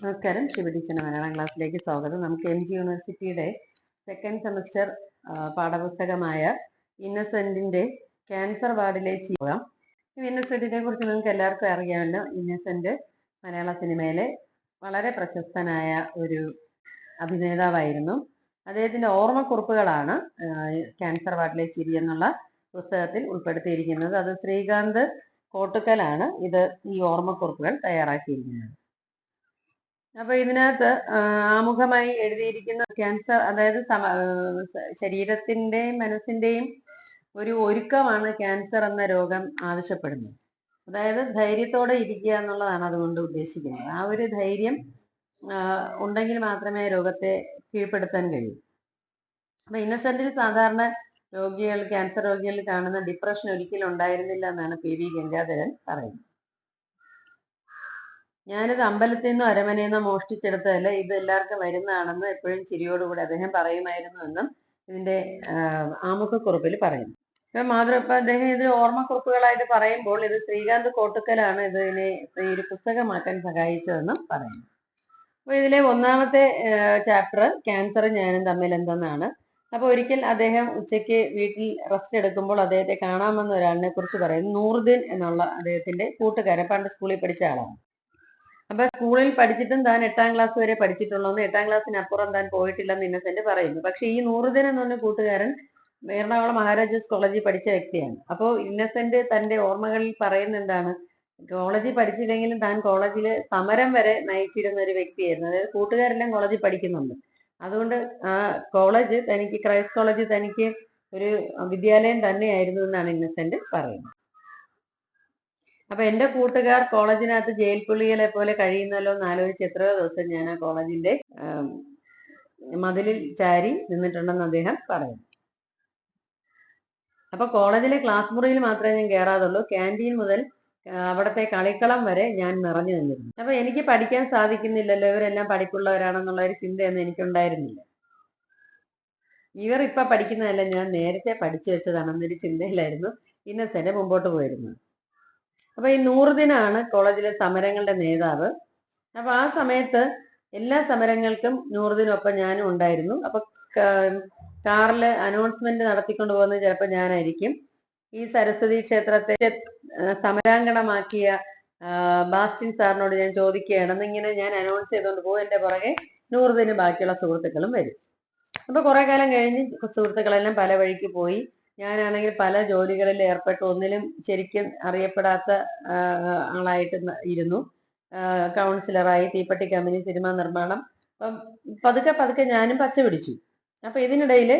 നമസ്കാരം. ശിവടീച്ചന്റെ മലയാളം ക്ലാസ്സിലേക്ക് സ്വാഗതം. നമുക്ക് എം ജി യൂണിവേഴ്സിറ്റിയുടെ സെക്കൻഡ് സെമസ്റ്റർ പാഠപുസ്തകമായ ഇന്നസെന്റിന്റെ ക്യാൻസർ വാർഡിലെ പോകാം ഇന്നസെന്റിനെ കുറിച്ച് നിങ്ങൾക്ക് എല്ലാവർക്കും അറിയാമല്ലോ. ഇന്നസെന്റ് മലയാള സിനിമയിലെ വളരെ പ്രശസ്തനായ ഒരു അഭിനേതാവായിരുന്നു. അദ്ദേഹത്തിന്റെ ഓർമ്മക്കുറിപ്പുകളാണ് ക്യാൻസർ വാർഡിലെ ചിരി എന്നുള്ള പുസ്തകത്തിൽ ഉൾപ്പെടുത്തിയിരിക്കുന്നത്. അത് ശ്രീകാന്ത് കോട്ടുക്കലാണ് ഇത് ഈ ഓർമ്മക്കുറിപ്പുകൾ തയ്യാറാക്കിയിരിക്കുന്നത്. അപ്പൊ ഇതിനകത്ത് ആമുഖമായി എഴുതിയിരിക്കുന്ന ക്യാൻസർ അതായത് ശരീരത്തിന്റെയും മനസ്സിന്റെയും ഒരു ഒരുക്കമാണ് ക്യാൻസർ എന്ന രോഗം ആവശ്യപ്പെടുന്നത്. അതായത് ധൈര്യത്തോടെ ഇരിക്കുക എന്നുള്ളതാണ് അതുകൊണ്ട് ഉദ്ദേശിക്കുന്നത്. ആ ഒരു ധൈര്യം ഉണ്ടെങ്കിൽ മാത്രമേ രോഗത്തെ കീഴ്പ്പെടുത്താൻ കഴിയൂ. അപ്പൊ ഇന്നസെന്റിൽ സാധാരണ രോഗികൾ ക്യാൻസർ രോഗികൾ കാണുന്ന ഡിപ്രഷൻ ഒരിക്കലും ഉണ്ടായിരുന്നില്ല എന്നാണ് പി വി ഗംഗാധരൻ പറയുന്നത്. ഞാനിത് അമ്പലത്തിൽ നിന്നോ അരമനയിൽ നിന്നോ മോഷ്ടിച്ചെടുത്തതല്ല ഇത് എല്ലാവർക്കും വരുന്നതാണെന്ന് എപ്പോഴും ചിരിയോടുകൂടി അദ്ദേഹം പറയുമായിരുന്നു എന്നും ഇതിന്റെ ആമുഖക്കുറിപ്പിൽ പറയുന്നു. ഇപ്പൊ മാതൃ ഇപ്പൊ അദ്ദേഹം ഇതിന് ഓർമ്മക്കുറിപ്പുകളായിട്ട് പറയുമ്പോൾ ഇത് ശ്രീകാന്ത് കോട്ടുക്കലാണ് ഇതിനെ ഈ ഒരു പുസ്തകമാക്കാൻ സഹായിച്ചതെന്നും പറയുന്നു. അപ്പൊ ഇതിലെ ഒന്നാമത്തെ ചാപ്റ്റർ ക്യാൻസർ ഞാനും തമ്മിൽ എന്തെന്നാണ്. അപ്പൊ ഒരിക്കൽ അദ്ദേഹം ഉച്ചയ്ക്ക് വീട്ടിൽ റെസ്റ്റ് എടുക്കുമ്പോൾ അദ്ദേഹത്തെ കാണാമെന്ന ഒരാളിനെ കുറിച്ച് പറയുന്നു. നൂറുദ്ദീൻ എന്നുള്ള അദ്ദേഹത്തിന്റെ കൂട്ടുകാരൻ പണ്ട് സ്കൂളിൽ പഠിച്ച ആളാണ്. അപ്പൊ സ്കൂളിൽ പഠിച്ചിട്ടും താൻ എട്ടാം ക്ലാസ് വരെ പഠിച്ചിട്ടുള്ളൂ. എട്ടാം ക്ലാസ്സിന് അപ്പുറം താൻ പോയിട്ടില്ലെന്ന് ഇന്നസെന്റ് പറയുന്നു. പക്ഷെ ഈ നൂറുദിനം എന്ന് പറഞ്ഞ കൂട്ടുകാരൻ എറണാകുളം മഹാരാജാസ് കോളേജിൽ പഠിച്ച വ്യക്തിയാണ്. അപ്പോൾ ഇന്നസെന്റ് തന്റെ ഓർമ്മകളിൽ പറയുന്ന എന്താണ്? കോളേജിൽ പഠിച്ചില്ലെങ്കിലും താൻ കോളേജിൽ സമരം വരെ നയിച്ചിരുന്ന ഒരു വ്യക്തിയായിരുന്നു. അതായത് കൂട്ടുകാരെല്ലാം കോളേജിൽ പഠിക്കുന്നുണ്ട്. അതുകൊണ്ട് ആ കോളേജ് തനിക്ക് ക്രൈസ്റ്റ് കോളേജ് തനിക്ക് ഒരു വിദ്യാലയം തന്നെയായിരുന്നു എന്നാണ് ഇന്നസെന്റ് പറയുന്നത്. അപ്പൊ എന്റെ കൂട്ടുകാർ കോളേജിനകത്ത് ജയിൽ പുള്ളികളെ പോലെ കഴിയുന്നല്ലോ എന്ന് ആലോചിച്ച് എത്രയോ ദിവസം ഞാൻ ആ കോളേജിന്റെ മതിലിൽ ചാരി നിന്നിട്ടുണ്ടെന്ന് അദ്ദേഹം പറയുന്നു അപ്പൊ കോളേജിലെ ക്ലാസ് മുറിയിൽ മാത്രമേ ഞാൻ കയറാതുള്ളൂ ക്യാന്റീൻ മുതൽ അവിടത്തെ കളിക്കളം വരെ ഞാൻ നിറഞ്ഞു നിന്നിരുന്നു. അപ്പൊ എനിക്ക് പഠിക്കാൻ സാധിക്കുന്നില്ലല്ലോ. ഇവരെല്ലാം പഠിക്കുള്ളവരാണെന്നുള്ള ഒരു ചിന്തയൊന്നും എനിക്കുണ്ടായിരുന്നില്ല. ഇവർ ഇപ്പൊ പഠിക്കുന്നതല്ല ഞാൻ നേരത്തെ പഠിച്ചു വെച്ചതാണെന്നൊരു ചിന്തയിലായിരുന്നു. ഇന്നസെന്റ് മുമ്പോട്ട് പോയിരുന്നത്. അപ്പൊ ഈ നൂറുദിനാണ് കോളേജിലെ സമരങ്ങളുടെ നേതാവ്. അപ്പൊ ആ സമയത്ത് എല്ലാ സമരങ്ങൾക്കും നൂറുദിനൊപ്പം ഞാനും ഉണ്ടായിരുന്നു. അപ്പൊ കാറിൽ അനൗൺസ്മെന്റ് നടത്തിക്കൊണ്ട് പോകുന്നത് ചിലപ്പോൾ ഞാനായിരിക്കും. ഈ സരസ്വതി ക്ഷേത്രത്തെ സമരാങ്കണമാക്കിയ ബാസ്റ്റിൻ സാറിനോട് ഞാൻ ചോദിക്കുകയാണെന്ന് ഇങ്ങനെ ഞാൻ അനൗൺസ് ചെയ്തുകൊണ്ട് പോകും എന്റെ പുറകെ നൂറുദിന് ബാക്കിയുള്ള സുഹൃത്തുക്കളും വരും. അപ്പൊ കുറെ കാലം കഴിഞ്ഞ് സുഹൃത്തുക്കളെല്ലാം പല വഴിക്ക് പോയി. ഞാനാണെങ്കിൽ പല ജോലികളിൽ ഏർപ്പെട്ടു. ഒന്നിലും ശരിക്കും അറിയപ്പെടാത്ത ആളായിട്ട് ഇരുന്നു. കൗൺസിലറായി തീപ്പട്ടി കമ്പനി സിനിമ നിർമ്മാണം. അപ്പം പതുക്കെ പതുക്കെ ഞാനും പച്ച പിടിച്ചു. അപ്പൊ ഇതിനിടയിൽ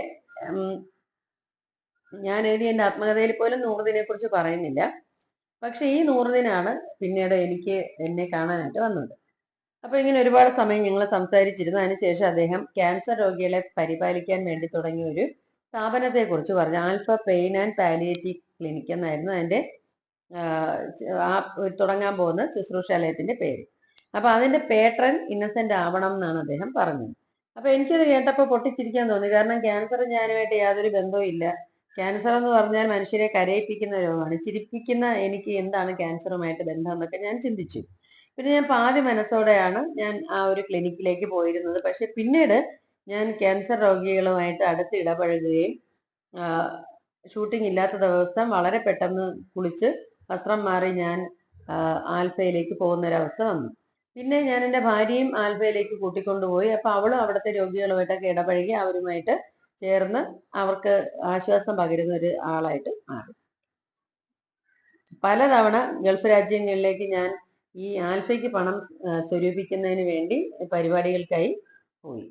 ഞാൻ എഴുതി എന്റെ ആത്മകഥയിൽ പോലും നൂറുദിനെ കുറിച്ച് പറയുന്നില്ല. പക്ഷെ ഈ നൂറുദിനാണ് പിന്നീട് എനിക്ക് എന്നെ കാണാനായിട്ട് വന്നത്. അപ്പൊ ഇങ്ങനെ ഒരുപാട് സമയം ഞങ്ങൾ സംസാരിച്ചിരുന്നു. അതിനുശേഷം അദ്ദേഹം ക്യാൻസർ രോഗികളെ പരിപാലിക്കാൻ വേണ്ടി തുടങ്ങിയ ഒരു സ്ഥാപനത്തെ കുറിച്ച് പറഞ്ഞു. Alpha pain and palliative clinic എന്നായിരുന്നു അതിന്റെ ആ തുടങ്ങാൻ പോകുന്ന ശുശ്രൂഷാലയത്തിന്റെ പേര്. അപ്പൊ അതിന്റെ പേട്രൻ ഇന്നസെന്റ് ആവണം എന്നാണ് അദ്ദേഹം പറഞ്ഞത്. അപ്പൊ എനിക്കത് കേട്ടപ്പോൾ പൊട്ടിച്ചിരിക്കാൻ തോന്നി. കാരണം ക്യാൻസർ ഞാനുമായിട്ട് യാതൊരു ബന്ധവും ഇല്ല. ക്യാൻസർ എന്ന് പറഞ്ഞാൽ മനുഷ്യരെ കരയിപ്പിക്കുന്ന രോഗമാണ്. ചിരിപ്പിക്കുന്ന എനിക്ക് എന്താണ് ക്യാൻസറുമായിട്ട് ബന്ധം എന്നൊക്കെ ഞാൻ ചിന്തിച്ചു. പിന്നെ ഞാൻ പാതി മനസ്സോടെയാണ് ഞാൻ ആ ഒരു ക്ലിനിക്കിലേക്ക് പോയിരുന്നത്. പക്ഷെ പിന്നീട് ഞാൻ ക്യാൻസർ രോഗികളുമായിട്ട് അടുത്ത് ഇടപഴകുകയും ഷൂട്ടിംഗ് ഇല്ലാത്ത ദിവസം വളരെ പെട്ടെന്ന് കുളിച്ച് വസ്ത്രം മാറി ഞാൻ ആൽഫയിലേക്ക് പോകുന്ന ഒരവസ്ഥ വന്നു. പിന്നെ ഞാൻ എന്റെ ഭാര്യയും ആൽഫയിലേക്ക് കൂട്ടിക്കൊണ്ടുപോയി. അപ്പോൾ അവളും അവിടുത്തെ രോഗികളുമായിട്ടൊക്കെ ഇടപഴകി അവരുമായിട്ട് ചേർന്ന് അവർക്ക് ആശ്വാസം പകരുന്ന ഒരു ആളായിട്ട് മാറി. പലതവണ ഗൾഫ് രാജ്യങ്ങളിലേക്ക് ഞാൻ ഈ ആൽഫയ്ക്ക് പണം സ്വരൂപിക്കുന്നതിന് വേണ്ടി പരിപാടികൾക്കായി പോയി.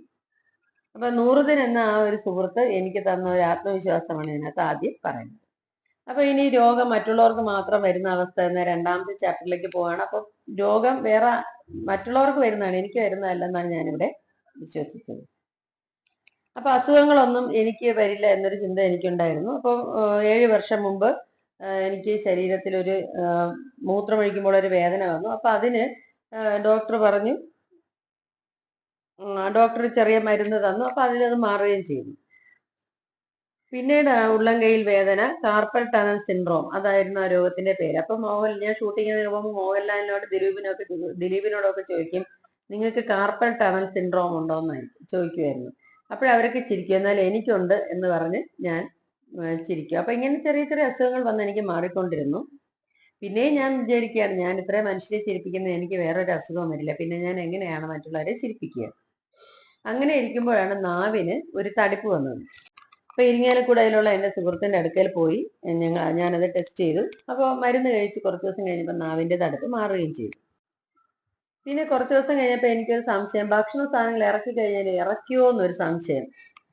അപ്പൊ നൂറുദിൻ എന്ന ആ ഒരു സുഹൃത്ത് എനിക്ക് തന്ന ഒരു ആത്മവിശ്വാസമാണ് ഇതിനകത്ത് ആദ്യം പറയുന്നത്. അപ്പൊ ഇനി രോഗം മറ്റുള്ളവർക്ക് മാത്രം വരുന്ന അവസ്ഥ എന്ന രണ്ടാമത്തെ ചാപ്റ്ററിലേക്ക് പോവാണ്. അപ്പൊ രോഗം വേറെ മറ്റുള്ളവർക്ക് വരുന്നതാണ് എനിക്ക് വരുന്നതല്ലെന്നാണ് ഞാനിവിടെ വിശ്വസിച്ചത്. അപ്പൊ അസുഖങ്ങളൊന്നും എനിക്ക് വരില്ല എന്നൊരു ചിന്ത എനിക്കുണ്ടായിരുന്നു. അപ്പോൾ ഏഴ് വർഷം മുമ്പ് എനിക്ക് ശരീരത്തിൽ ഒരു മൂത്രമൊഴിക്കുമ്പോൾ ഒരു വേദന വന്നു. അപ്പൊ അതിന് ഡോക്ടർ പറഞ്ഞു ഡോക്ടർ ചെറിയ മരുന്ന് തന്നു. അപ്പൊ അതിലത് മാറുകയും ചെയ്തു. പിന്നീട് ഉള്ളംകൈയിൽ വേദന കാർപ്പൽ ടണൽ സിൻഡ്രോം അതായിരുന്നു ആ രോഗത്തിന്റെ പേര്. അപ്പൊ മോഹൻ ഞാൻ ഷൂട്ടിങ്ങിന് പോകുമ്പോൾ മോഹൻലാലിനോട് ദിലീപിനൊക്കെ ദിലീപിനോടൊക്കെ ചോദിക്കും നിങ്ങൾക്ക് കാർപ്പൽ ടണൽ സിൻഡ്രോം ഉണ്ടോ? എന്ന് ചോദിക്കുമായിരുന്നു അപ്പോഴവരൊക്കെ ചിരിക്കും. എന്നാൽ എനിക്കുണ്ട് എന്ന് പറഞ്ഞ് ഞാൻ ചിരിക്കും. അപ്പൊ ഇങ്ങനെ ചെറിയ ചെറിയ അസുഖങ്ങൾ വന്ന് എനിക്ക് മാറിക്കൊണ്ടിരുന്നു. പിന്നെയും ഞാൻ വിചാരിക്കുകയാണ് ഞാൻ ഇത്രയും മനുഷ്യരെ ചിരിപ്പിക്കുന്നത് എനിക്ക് വേറൊരു അസുഖവും വരില്ല പിന്നെ ഞാൻ എങ്ങനെയാണ് മറ്റുള്ളവരെ ചിരിപ്പിക്കുക? അങ്ങനെ ഇരിക്കുമ്പോഴാണ് നാവിന് ഒരു തടിപ്പ് വന്നത്. അപ്പൊ ഇരിങ്ങാലക്കുടയിലുള്ള എന്റെ സുഹൃത്തിന്റെ അടുക്കൽ പോയി. ഞങ്ങൾ ഞാനത് ടെസ്റ്റ് ചെയ്തു. അപ്പോൾ മരുന്ന് കഴിച്ച് കുറച്ച് ദിവസം കഴിഞ്ഞപ്പോൾ നാവിന്റെ തടുപ്പ് മാറുകയും ചെയ്തു. പിന്നെ കുറച്ച് ദിവസം കഴിഞ്ഞപ്പോൾ എനിക്കൊരു സംശയം. ഭക്ഷണ സാധനങ്ങൾ ഇറക്കി കഴിഞ്ഞാൽ ഇറക്കിയോ എന്നൊരു സംശയം.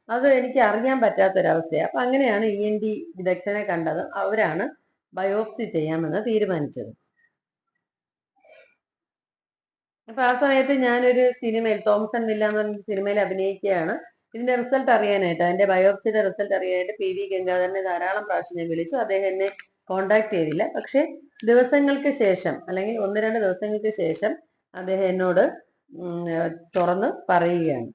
അത് എനിക്ക് അറിയാൻ പറ്റാത്തൊരവസ്ഥയാണ് അപ്പൊ അങ്ങനെയാണ് ഇ എൻ ഡി വിദഗ്ധനെ കണ്ടത്. അവരാണ് ബയോപ്സി ചെയ്യാമെന്ന് തീരുമാനിച്ചത്. അപ്പൊ ആ സമയത്ത് ഞാനൊരു സിനിമയിൽ തോമസൺ വില്ല എന്ന് പറഞ്ഞ സിനിമയിൽ അഭിനയിക്കുകയാണ്. ഇതിന്റെ റിസൾട്ട് അറിയാനായിട്ട് അതിന്റെ ബയോപ്സിയുടെ റിസൾട്ട് അറിയാനായിട്ട് പി വി ഗംഗാധരനെ ധാരാളം പ്രാവശ്യം ഞാൻ വിളിച്ചു. അദ്ദേഹം എന്നെ കോണ്ടാക്ട് ചെയ്തില്ല. പക്ഷെ ദിവസങ്ങൾക്ക് ശേഷം അല്ലെങ്കിൽ ഒന്ന് രണ്ട് ദിവസങ്ങൾക്ക് ശേഷം അദ്ദേഹം എന്നോട് തുറന്ന് പറയുകയാണ്.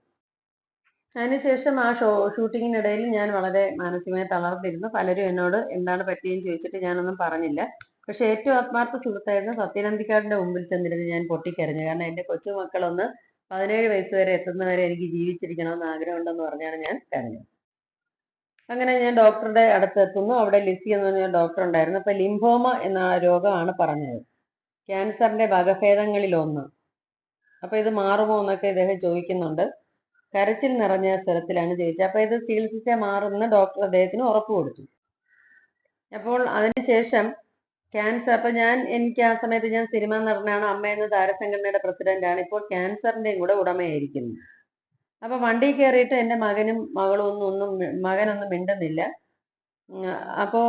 അതിനുശേഷം ആ ഷോ ഷൂട്ടിങ്ങിനിടയിൽ ഞാൻ വളരെ മാനസികമായി തളർന്നിരുന്നു. പലരും എന്നോട് എന്താണ് പറ്റിയെന്ന് ചോദിച്ചിട്ട് ഞാനൊന്നും പറഞ്ഞില്ല. പക്ഷെ ഏറ്റവും ആത്മാർത്ഥ സുഹൃത്തായിരുന്ന സത്യനന്ദിക്കാടിന്റെ മുമ്പിൽ ചെന്നിരുന്ന് ഞാൻ പൊട്ടിക്കരഞ്ഞു. കാരണം എന്റെ കൊച്ചുമക്കളൊന്ന് പതിനേഴ് വയസ്സ് വരെ എത്തുന്നവരെ എനിക്ക് ജീവിച്ചിരിക്കണമെന്ന് ആഗ്രഹമുണ്ടെന്ന് പറഞ്ഞാണ് ഞാൻ കരഞ്ഞത്. അങ്ങനെ ഞാൻ ഡോക്ടറുടെ അടുത്ത് എത്തുന്നു. അവിടെ ലിസി എന്ന് പറഞ്ഞ ഡോക്ടർ ഉണ്ടായിരുന്നു. അപ്പൊ ലിംഫോമ എന്ന രോഗമാണ് പറഞ്ഞത്. ക്യാൻസറിന്റെ വകഭേദങ്ങളിൽ ഒന്ന്. അപ്പൊ ഇത് മാറുമോ എന്നൊക്കെ ഇദ്ദേഹം ചോദിക്കുന്നുണ്ട്. കരച്ചിൽ നിറഞ്ഞ സ്വരത്തിലാണ് ചോദിച്ചത്. അപ്പൊ ഇത് ചികിത്സിച്ചാൽ മാറുമെന്ന് ഡോക്ടർ അദ്ദേഹത്തിന് ഉറപ്പ് കൊടുത്തു. അപ്പോൾ അതിനുശേഷം ക്യാൻസർ അപ്പൊ ഞാൻ എനിക്ക് ആ സമയത്ത് ഞാൻ സിനിമ നടനാണ്. അമ്മ എന്ന താരസംഘടനയുടെ പ്രസിഡന്റാണ്. ഇപ്പോൾ ക്യാൻസറിന്റെയും കൂടെ ഉടമയായിരിക്കുന്നു. അപ്പൊ വണ്ടി കയറിയിട്ട് എന്റെ മകനും മകളും ഒന്നും ഒന്നും മകനൊന്നും മിണ്ടുന്നില്ല. അപ്പോ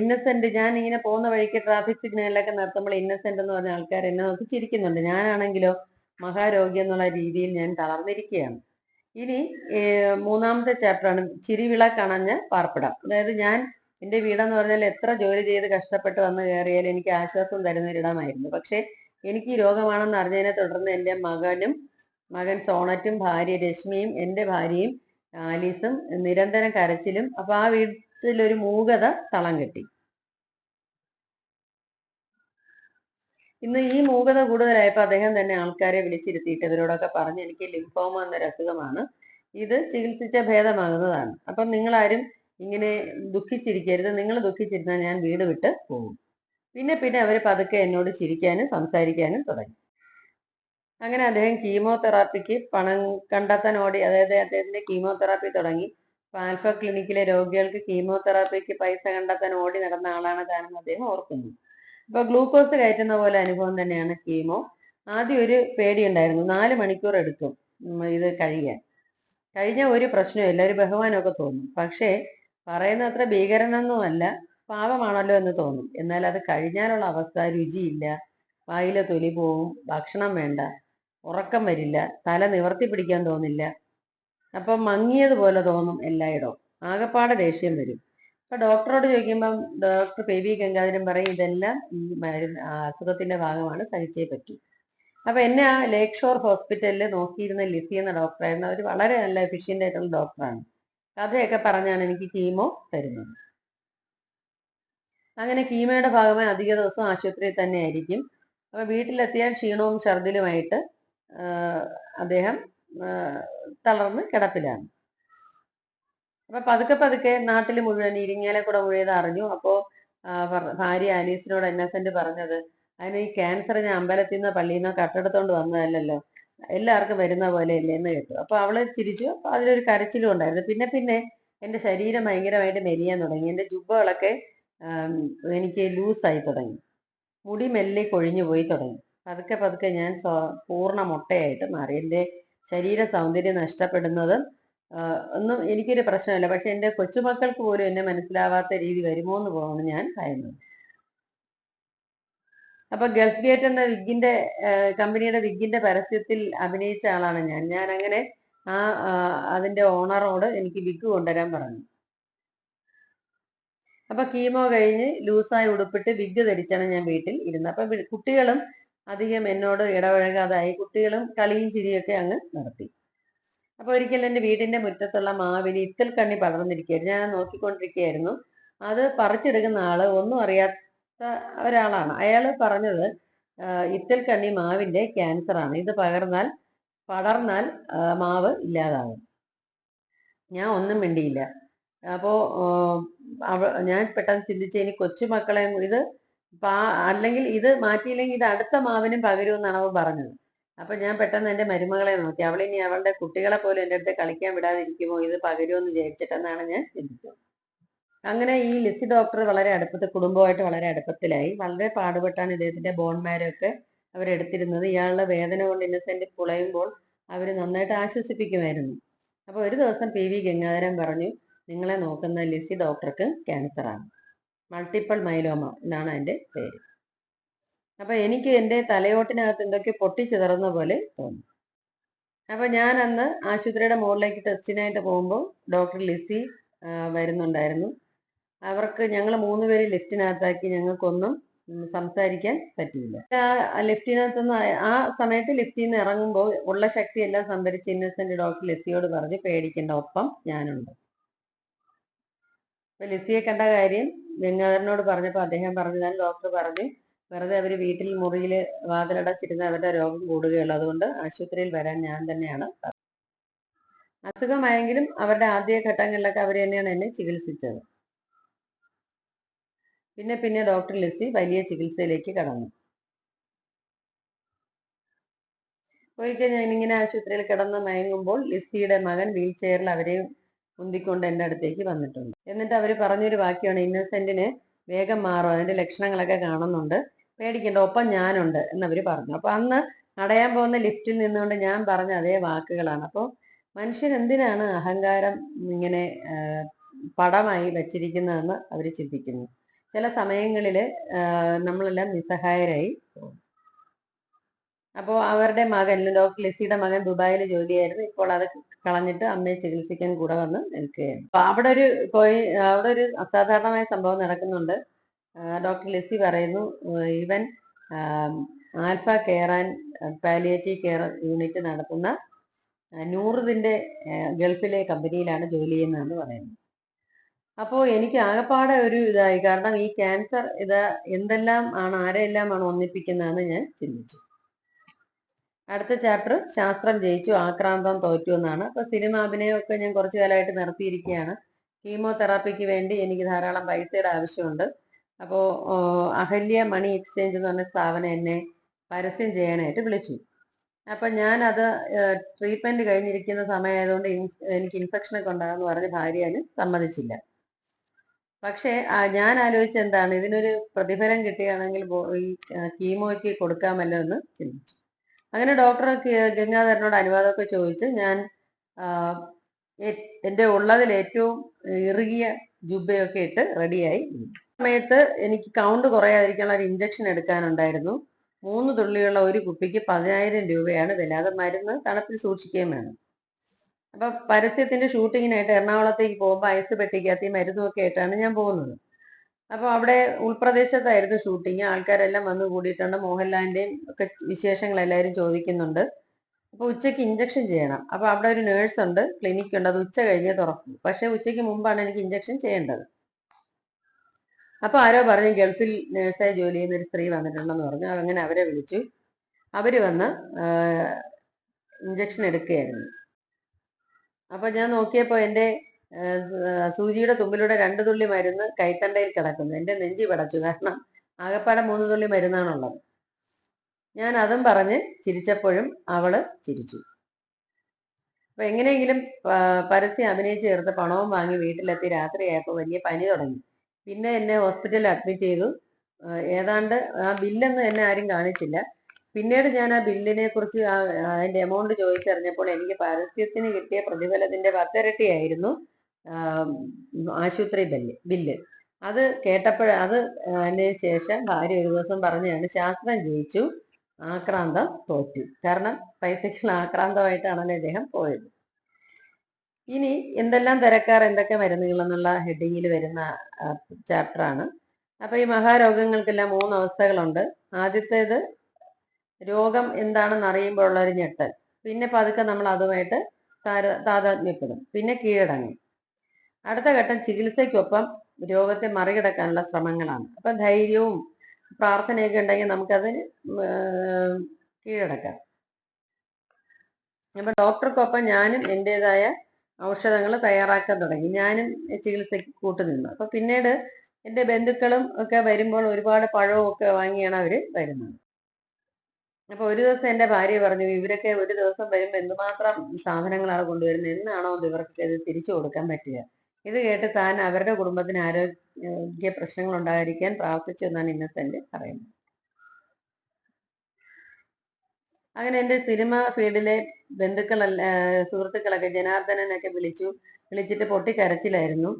ഇന്നസെന്റ് ഞാൻ ഇങ്ങനെ പോകുന്ന വഴിക്ക് ട്രാഫിക് സിഗ്നലൊക്കെ നിർത്തുമ്പോൾ ഇന്നസെന്റ് എന്ന് പറഞ്ഞ ആൾക്കാർ എന്നെ നോക്കി ചിരിക്കുന്നുണ്ട്. ഞാനാണെങ്കിലോ മഹാരോഗി എന്നുള്ള രീതിയിൽ ഞാൻ തളർന്നിരിക്കുകയാണ്. ഇനി മൂന്നാമത്തെ ചാപ്റ്ററാണ് ചിരിവിള കണഞ്ഞ പാർപ്പിടം. അതായത് ഞാൻ എന്റെ വീടെന്ന് പറഞ്ഞാൽ എത്ര ജോലി ചെയ്ത് കഷ്ടപ്പെട്ട് വന്ന് കയറിയാൽ എനിക്ക് ആശ്വാസം തരുന്ന ഒരിടമായിരുന്നു പക്ഷെ എനിക്ക് ഈ രോഗമാണെന്ന് അറിഞ്ഞതിനെ തുടർന്ന് എന്റെ മകനും മകൻ സോണറ്റും ഭാര്യ രശ്മിയും എന്റെ ഭാര്യയും ആലീസും നിരന്തരം കരച്ചിലും അപ്പൊ ആ വീട്ടിലൊരു മൂകത തളം കെട്ടി. ഇന്ന് ഈ മൂകത കൂടുതലായപ്പോൾ അദ്ദേഹം തന്നെ ആൾക്കാരെ വിളിച്ചിരുത്തിയിട്ട് ഇവരോടൊക്കെ പറഞ്ഞ് എനിക്ക് ലിംഫോമ എന്നൊരു അസുഖമാണ് ഇത് ചികിത്സിച്ച ഭേദമാകുന്നതാണ്. അപ്പം നിങ്ങളാരും ഇങ്ങനെ ദുഃഖിച്ചിരിക്കരുത്. നിങ്ങൾ ദുഃഖിച്ചിരുന്നാൽ ഞാൻ വീട് വിട്ട് പോകും. പിന്നെ പിന്നെ അവർ പതുക്കെ എന്നോട് ചിരിക്കാനും സംസാരിക്കാനും തുടങ്ങി. അങ്ങനെ അദ്ദേഹം കീമോതെറാപ്പിക്ക് പണം കണ്ടെത്താൻ ഓടി അതായത് അദ്ദേഹത്തിന്റെ കീമോതെറാപ്പി തുടങ്ങി. ആൽഫ ക്ലിനിക്കിലെ രോഗികൾക്ക് കീമോതെറാപ്പിക്ക് പൈസ കണ്ടെത്താൻ ഓടി നടന്ന ആളാണ് താനെന്ന് അദ്ദേഹം ഓർക്കുന്നു. ഇപ്പൊ ഗ്ലൂക്കോസ് കയറ്റുന്ന പോലെ അനുഭവം തന്നെയാണ് കീമോ. ആദ്യം ഒരു പേടിയുണ്ടായിരുന്നു. നാല് മണിക്കൂർ എടുക്കും ഇത് കഴിയാൻ. കഴിഞ്ഞ ഒരു പ്രശ്നമില്ല ഒരു ബഹുമാനമൊക്കെ തോന്നും. പക്ഷേ പറയുന്ന അത്ര ഭീകരനൊന്നുമല്ല. പാപമാണല്ലോ എന്ന് തോന്നും. എന്നാൽ അത് കഴിഞ്ഞാലുള്ള അവസ്ഥ രുചിയില്ല. വായിലെ തൊലി പോവും ഭക്ഷണം വേണ്ട ഉറക്കം വരില്ല തല നിവർത്തി പിടിക്കാൻ തോന്നില്ല. അപ്പൊ മങ്ങിയതുപോലെ തോന്നും എല്ലായിടവും. ആകപ്പാടെ ദേഷ്യം വരും. അപ്പൊ ഡോക്ടറോട് ചോദിക്കുമ്പം ഡോക്ടർ പി വി ഗംഗാധരൻ പറയും ഇതെല്ലാം ഈ മരുന്ന് അസുഖത്തിന്റെ ഭാഗമാണ് സഹിച്ചേ പറ്റൂ. അപ്പൊ എന്നെ ആ ലേക്ക് ഷോർ ഹോസ്പിറ്റലിൽ നോക്കിയിരുന്ന ലിസി എന്ന ഡോക്ടറായിരുന്നു. അവർ വളരെ നല്ല എഫിഷ്യന്റ് ആയിട്ടുള്ള ഡോക്ടറാണ്. കഥയൊക്കെ പറഞ്ഞാണ് എനിക്ക് കീമോ തരുന്നത്. അങ്ങനെ കീമയുടെ ഭാഗമായി അധിക ദിവസം ആശുപത്രിയിൽ തന്നെ ആയിരിക്കും. അപ്പൊ വീട്ടിലെത്തിയാൽ ക്ഷീണവും ഛർദിലുമായിട്ട് അദ്ദേഹം തളർന്ന് കിടപ്പിലാണ്. അപ്പൊ പതുക്കെ പതുക്കെ നാട്ടിൽ മുഴുവൻ ഇരിങ്ങാലക്കുട മുഴുവൻ അറിഞ്ഞു. അപ്പോ ആ, പറ- ഭാര്യ ആലീസിനോട് എന്നസെന്റ് പറഞ്ഞത് അതിന് ഈ ക്യാൻസർ ഞാൻ അമ്പലത്തിൽ നിന്ന് പള്ളിയിൽ നിന്നോ കട്ടെടുത്തോണ്ട് വന്നതല്ലല്ലോ. എല്ലാവർക്കും വരുന്ന പോലെ അല്ലേ എന്ന് കേട്ടു. അപ്പൊ അവൾ ചിരിച്ചു. അതിലൊരു കരച്ചിലും ഉണ്ടായിരുന്നു. പിന്നെ പിന്നെ എന്റെ ശരീരം ഭയങ്കരമായിട്ട് മെലിയാൻ തുടങ്ങി. എന്റെ ജുബകളൊക്കെ എനിക്ക് ലൂസായി തുടങ്ങി. മുടി മെല്ലെ കൊഴിഞ്ഞു പോയി തുടങ്ങി. പതുക്കെ പതുക്കെ ഞാൻ പൂർണ മുട്ടയായിട്ട് മാറി. എന്റെ ശരീര സൗന്ദര്യം നഷ്ടപ്പെടുന്നത് ഒന്നും എനിക്കൊരു പ്രശ്നമല്ല. പക്ഷെ എന്റെ കൊച്ചുമക്കൾക്ക് പോലും എന്നെ മനസ്സിലാവാത്ത രീതി വരുമോ എന്ന് ഞാൻ ഭയന്നത്. അപ്പൊ ഗൾഫ് ഗേറ്റ് എന്ന വിഗിന്റെ കമ്പനിയുടെ വിഗിന്റെ പരസ്യത്തിൽ അഭിനയിച്ച ആളാണ് ഞാൻ. ഞാൻ അങ്ങനെ ആ അതിന്റെ ഓണറോട് എനിക്ക് വിഗ് കൊണ്ടുവരാൻ പറഞ്ഞു. അപ്പൊ കീമോ കഴിഞ്ഞ് ലൂസായി ഉടുപ്പിട്ട് വിഗ് ധരിച്ചാണ് ഞാൻ വീട്ടിൽ ഇരുന്നത്. അപ്പൊ കുട്ടികളും അധികം എന്നോട് ഇടപഴകാതായി. കുട്ടികളും കളിയും ചിരിയൊക്കെ അങ്ങ് നടത്തി. അപ്പൊ ഒരിക്കലും എന്റെ വീടിന്റെ മുറ്റത്തുള്ള മാവിന് ഇത്തൽ കണ്ണി പടർന്നിരിക്കുകയായിരുന്നു. ഞാൻ നോക്കിക്കൊണ്ടിരിക്കുകയായിരുന്നു. അത് പറിച്ചെടുക്കുന്ന ആൾ ഒന്നും അറിയാത്ത ഒരാളാണ്. അയാൾ പറഞ്ഞത് ഇത്തൽ കണ്ണി മാവിന്റെ ക്യാൻസർ ആണ് ഇത് പകർന്നാൽ പടർന്നാൽ മാവ് ഇല്ലാതാകും. ഞാൻ ഒന്നും മിണ്ടിയില്ല. അപ്പോ ഞാൻ പെട്ടെന്ന് ചിന്തിച്ച് ഇനി കൊച്ചുമക്കളെ ഇത് അല്ലെങ്കിൽ ഇത് മാറ്റിയില്ലെങ്കിൽ ഇത് അടുത്ത മാവിനും പകരുമെന്നാണ് അവൻ പറഞ്ഞത്. അപ്പൊ ഞാൻ പെട്ടെന്ന് എന്റെ മരുമകളെ നോക്കി. അവളിനി അവളുടെ കുട്ടികളെ പോലും എന്റെ അടുത്ത് കളിക്കാൻ വിടാതിരിക്കുമോ? ഇത് പകരുമെന്ന് വിചാരിച്ചിട്ടെന്നാണ് ഞാൻ ചിന്തിച്ചത്. അങ്ങനെ ഈ ലിസി ഡോക്ടർ വളരെ അടുപ്പത്ത് കുടുംബമായിട്ട് വളരെ അടുപ്പത്തിലായി. വളരെ പാടുപെട്ടാണ് ഇദ്ദേഹത്തിന്റെ ബോൺമാരൊക്കെ അവരെടുത്തിരുന്നത്. ഇയാളുടെ വേദന കൊണ്ട് ഇന്നസെന്റ് പുളയുമ്പോൾ അവർ നന്നായിട്ട് ആശ്വസിപ്പിക്കുമായിരുന്നു. അപ്പോൾ ഒരു ദിവസം പി വി ഗംഗാധരൻ പറഞ്ഞു നിങ്ങളെ നോക്കുന്ന ലിസി ഡോക്ടർക്ക് ക്യാൻസറാണ് മൾട്ടിപ്പിൾ മൈലോമ എന്നാണ് അതിന്റെ പേര്. അപ്പോൾ എനിക്ക് എന്റെ തലയോട്ടിനകത്ത് എന്തൊക്കെ പൊട്ടിച്ചിതറുന്ന പോലെ തോന്നി. അപ്പോൾ ഞാൻ അന്ന് ആശുപത്രിയുടെ മുകളിലേക്ക് ടെസ്റ്റിനായിട്ട് പോകുമ്പോൾ ഡോക്ടർ ലിസി വരുന്നുണ്ടായിരുന്നു. അവർക്ക് ഞങ്ങൾ മൂന്നുപേര് ലിഫ്റ്റിനകത്താക്കി ഞങ്ങൾക്കൊന്നും സംസാരിക്കാൻ പറ്റിയില്ല. ആ ലിഫ്റ്റിനകത്ത് ആ സമയത്ത് ലിഫ്റ്റിൽ നിന്ന് ഇറങ്ങുമ്പോൾ ഉള്ള ശക്തിയെല്ലാം സംഭരിച്ച് ഇന്നസെന്റ് ഡോക്ടർ ലിസിയോട് പറഞ്ഞു പേടിക്കേണ്ട ഒപ്പം ഞാനുണ്ട്. അപ്പൊ ലിസിയെ കണ്ട കാര്യം ഗംഗാധരനോട് പറഞ്ഞപ്പോൾ അദ്ദേഹം പറഞ്ഞതാണ് ഡോക്ടർ പറഞ്ഞു വെറുതെ അവർ വീട്ടിൽ മുറിയിൽ വാതിലടച്ചിരുന്ന് അവരുടെ രോഗം കൂടുകയുള്ളൂ. അതുകൊണ്ട് ആശുപത്രിയിൽ വരാൻ ഞാൻ തന്നെയാണ്. അസുഖമായെങ്കിലും അവരുടെ ആദ്യ ഘട്ടങ്ങളിലൊക്കെ അവർ തന്നെയാണ് എന്നെ ചികിത്സിച്ചത്. പിന്നെ പിന്നെ ഡോക്ടർ ലിസി വലിയ ചികിത്സയിലേക്ക് കടന്നു. ഒരിക്കൽ ഞാൻ ഇങ്ങനെ ആശുപത്രിയിൽ കിടന്ന് മയങ്ങുമ്പോൾ ലിസിയുടെ മകൻ വീൽ ചെയറിൽ അവരെ ഉന്തിക്കൊണ്ട് എന്റെ അടുത്തേക്ക് വന്നിട്ടുണ്ട്. എന്നിട്ട് അവർ പറഞ്ഞൊരു വാക്യമാണ് ഇന്നസെന്റിന് വേഗം മാറും അതിന്റെ ലക്ഷണങ്ങളൊക്കെ കാണുന്നുണ്ട്. പേടിക്കണ്ട ഒപ്പം ഞാനുണ്ട് എന്നവർ പറഞ്ഞു. അപ്പൊ അന്ന് അടയാൻ പോകുന്ന ലിഫ്റ്റിൽ നിന്നുകൊണ്ട് ഞാൻ പറഞ്ഞ അതേ വാക്കുകളാണ്. അപ്പോൾ മനുഷ്യൻ എന്തിനാണ് അഹങ്കാരം ഇങ്ങനെ പടമായി വച്ചിരിക്കുന്നതെന്ന് അവർ ചിന്തിക്കുന്നു. ചില സമയങ്ങളിൽ നമ്മളെല്ലാം നിസ്സഹായരായി അപ്പോൾ അവരുടെ മകൻ ഡോക്ടർ ലിസിയുടെ മകൻ ദുബായിൽ ജോലിയായിരുന്നു. ഇപ്പോൾ അത് കളഞ്ഞിട്ട് അമ്മയെ ചികിത്സിക്കാൻ കൂടെ വന്ന് നിൽക്കുകയാണ്. അപ്പൊ അവിടെ ഒരു കോയി അവിടെ ഒരു അസാധാരണമായ സംഭവം നടക്കുന്നുണ്ട്. ഡോക്ടർ ലിസി പറയുന്നു ഇവൻ Alpha care and palliative care unit നടത്തുന്ന നൂറിതിന്റെ ഗൾഫിലെ കമ്പനിയിലാണ് ജോലി ചെയ്യുന്നതെന്ന് പറയുന്നു. അപ്പോൾ എനിക്ക് ആകപ്പാടെ ഒരു ഇതായി. കാരണം ഈ ക്യാൻസർ ഇത് എന്തെല്ലാം ആണ് ആരെല്ലാം ആരെയെല്ലാമാണ് ഒന്നിപ്പിക്കുന്നതെന്ന് ഞാൻ ചിന്തിച്ചു. അടുത്ത ചാപ്റ്റർ ശാസ്ത്രം ജയിച്ചു ആക്രാന്തം തോറ്റു എന്നാണ്. അപ്പൊ സിനിമ അഭിനയമൊക്കെ ഞാൻ കുറച്ചു കാലമായിട്ട് നിർത്തിയിരിക്കുകയാണ്. കീമോതെറാപ്പിക്ക് വേണ്ടി എനിക്ക് ധാരാളം പൈസയുടെ ആവശ്യമുണ്ട്. അപ്പോൾ അഹല്യ മണി എക്സ്ചേഞ്ച് എന്ന് പറഞ്ഞ സ്ഥാപനം എന്നെ പരസ്യം ചെയ്യാനായിട്ട് വിളിച്ചു. അപ്പൊ ഞാൻ അത് ട്രീറ്റ്മെന്റ് കഴിഞ്ഞിരിക്കുന്ന സമയമായതുകൊണ്ട് എനിക്ക് ഇൻഫെക്ഷൻ ഒക്കെ ഉണ്ടാകുമെന്ന് പറഞ്ഞ് ഭാര്യ സമ്മതിച്ചില്ല. പക്ഷേ ഞാൻ ആലോചിച്ച എന്താണ്? ഇതിനൊരു പ്രതിഫലം കിട്ടുകയാണെങ്കിൽ ഈ കീമോയ്ക്ക് കൊടുക്കാമല്ലോ എന്ന് ചിന്തിച്ചു. അങ്ങനെ ഡോക്ടർ ഗംഗാധരനോട് അനുവാദമൊക്കെ ചോദിച്ച് ഞാൻ എന്റെ ഉള്ളതിൽ ഏറ്റവും ഇറുകിയ ജുബയൊക്കെ ഇട്ട് റെഡിയായി. സമയത്ത് എനിക്ക് കൗണ്ട് കുറയാതിരിക്കാനുള്ള ഒരു ഇഞ്ചക്ഷൻ എടുക്കാനുണ്ടായിരുന്നു. മൂന്ന് തുള്ളിയുള്ള ഒരു കുപ്പിക്ക് പതിനായിരം രൂപയാണ് വില. അത് മരുന്ന് തണുപ്പിൽ സൂക്ഷിക്കുകയും വേണം. അപ്പൊ പരസ്യത്തിന്റെ ഷൂട്ടിങ്ങിനായിട്ട് എറണാകുളത്തേക്ക് പോകുമ്പോൾ ഐസ് പെട്ടിക്കകത്ത് ഈ മരുന്നുമൊക്കെ ആയിട്ടാണ് ഞാൻ പോകുന്നത്. അപ്പൊ അവിടെ ഉൾപ്രദേശത്തായിരുന്നു ഷൂട്ടിങ്. ആൾക്കാരെല്ലാം വന്നു കൂടിയിട്ടുണ്ട്. മോഹൻലാലിന്റെയും ഒക്കെ വിശേഷങ്ങൾ എല്ലാവരും ചോദിക്കുന്നുണ്ട്. അപ്പൊ ഉച്ചയ്ക്ക് ഇഞ്ചക്ഷൻ ചെയ്യണം. അപ്പൊ അവിടെ ഒരു നേഴ്സ് ഉണ്ട് ക്ലിനിക് ഉണ്ട് അത് ഉച്ച കഴിഞ്ഞേ തുറക്കും. പക്ഷെ ഉച്ചയ്ക്ക് മുമ്പാണ് എനിക്ക് ഇഞ്ചക്ഷൻ ചെയ്യേണ്ടത്. അപ്പൊ ആരോ പറഞ്ഞു ഗൾഫിൽ നേഴ്സായി ജോലി ചെയ്യുന്ന ഒരു സ്ത്രീ വന്നിട്ടുണ്ടെന്ന് പറഞ്ഞു. അങ്ങനെ അവരെ വിളിച്ചു. അവർ വന്ന് ഇഞ്ചക്ഷൻ എടുക്കുകയായിരുന്നു. അപ്പൊ ഞാൻ നോക്കിയപ്പോ എന്റെ ആ, സൂചിയുടെ തുമ്പിലൂടെ രണ്ട് തുള്ളി മരുന്ന് കൈത്തണ്ടയിൽ കിടക്കുന്നു. എന്റെ നെഞ്ചി പടച്ചു. കാരണം ആകപ്പാടെ മൂന്ന് തുള്ളി മരുന്നാണുള്ളത്. ഞാൻ അതും പറഞ്ഞ് ചിരിച്ചപ്പോഴും അവൾ ചിരിച്ചു. അപ്പൊ എങ്ങനെയെങ്കിലും പരസ്യം അഭിനയിച്ച് ചേർത്ത് പണവും വാങ്ങി വീട്ടിലെത്തി രാത്രിയായപ്പോൾ വലിയ പനി തുടങ്ങി. പിന്നെ എന്നെ ഹോസ്പിറ്റലിൽ അഡ്മിറ്റ് ചെയ്തു. ഏതാണ്ട് ആ ബില്ലൊന്നും എന്നെ ആരും കാണിച്ചില്ല. പിന്നീട് ഞാൻ ആ ബില്ലിനെ കുറിച്ച് അതിന്റെ എമൗണ്ട് ചോദിച്ചറിഞ്ഞപ്പോൾ എനിക്ക് പരസ്യത്തിന് കിട്ടിയ പ്രതിഫലത്തിന്റെ പത്തിരട്ടിയായിരുന്നു ആശുപത്രി ബില്ല് ബില്ല്. അത് കേട്ടപ്പോഴ അത് അതിന് ശേഷം ഭാര്യ ഒരു ദിവസം പറഞ്ഞാണ് ശാസ്ത്രം ജയിച്ചു ആക്രാന്തം തോറ്റു. കാരണം പൈസയ്ക്കുള്ള ആക്രാന്തമായിട്ടാണല്ലോ ഇദ്ദേഹം പോയത്. ഇനി എന്തെല്ലാം തിരക്കാർ എന്തൊക്കെ മരുന്നുകൾ എന്നുള്ള ഹെഡിങ്ങിൽ വരുന്ന ചാപ്റ്ററാണ്. അപ്പൊ ഈ മഹാരോഗങ്ങൾക്കെല്ലാം മൂന്ന് അവസ്ഥകളുണ്ട്. ആദ്യത്തേത് രോഗം എന്താണെന്ന് അറിയുമ്പോഴുള്ള ഒരു ഞെട്ടൽ. പിന്നെ പതുക്കെ നമ്മൾ അതുമായിട്ട് താര താതാത്മ്യപ്പെടും. പിന്നെ കീഴടങ്ങും. അടുത്ത ഘട്ടം ചികിത്സയ്ക്കൊപ്പം രോഗത്തെ മറികടക്കാനുള്ള ശ്രമങ്ങളാണ്. അപ്പൊ ധൈര്യവും പ്രാർത്ഥനയൊക്കെ ഉണ്ടെങ്കിൽ നമുക്കതിന് കീഴടക്കാം. അപ്പൊ ഡോക്ടർക്കൊപ്പം ഞാനും എന്റെതായ ഔഷധങ്ങൾ തയ്യാറാക്കാൻ തുടങ്ങി. ഞാനും ചികിത്സയ്ക്ക് കൂട്ടുനിന്നു അപ്പൊ പിന്നീട് എന്റെ ബന്ധുക്കളും ഒക്കെ വരുമ്പോൾ ഒരുപാട് പഴവും ഒക്കെ വാങ്ങിയാണ് അവർ വരുന്നത്. അപ്പൊ ഒരു ദിവസം എന്റെ ഭാര്യ പറഞ്ഞു ഇവരൊക്കെ ഒരു ദിവസം വരുമ്പോ എന്തുമാത്രം സാധനങ്ങളാണ് കൊണ്ടുവരുന്നത് എന്നാണോ ഇവർക്ക് ഇത് തിരിച്ചു കൊടുക്കാൻ പറ്റുക? ഇത് കേട്ട് താൻ അവരുടെ കുടുംബത്തിന് ആരോഗ്യ പ്രശ്നങ്ങൾ ഉണ്ടായിരിക്കാൻ പ്രാർത്ഥിച്ചു എന്നാണ് ഇന്നസെന്റ് പറയുന്നത്. അങ്ങനെ എന്റെ സിനിമ ഫീൽഡിലെ ബന്ധുക്കളല്ല സുഹൃത്തുക്കളൊക്കെ ജനാർദ്ദനനൊക്കെ വിളിച്ചു വിളിച്ചിട്ട് പൊട്ടിക്കരച്ചിലായിരുന്നു.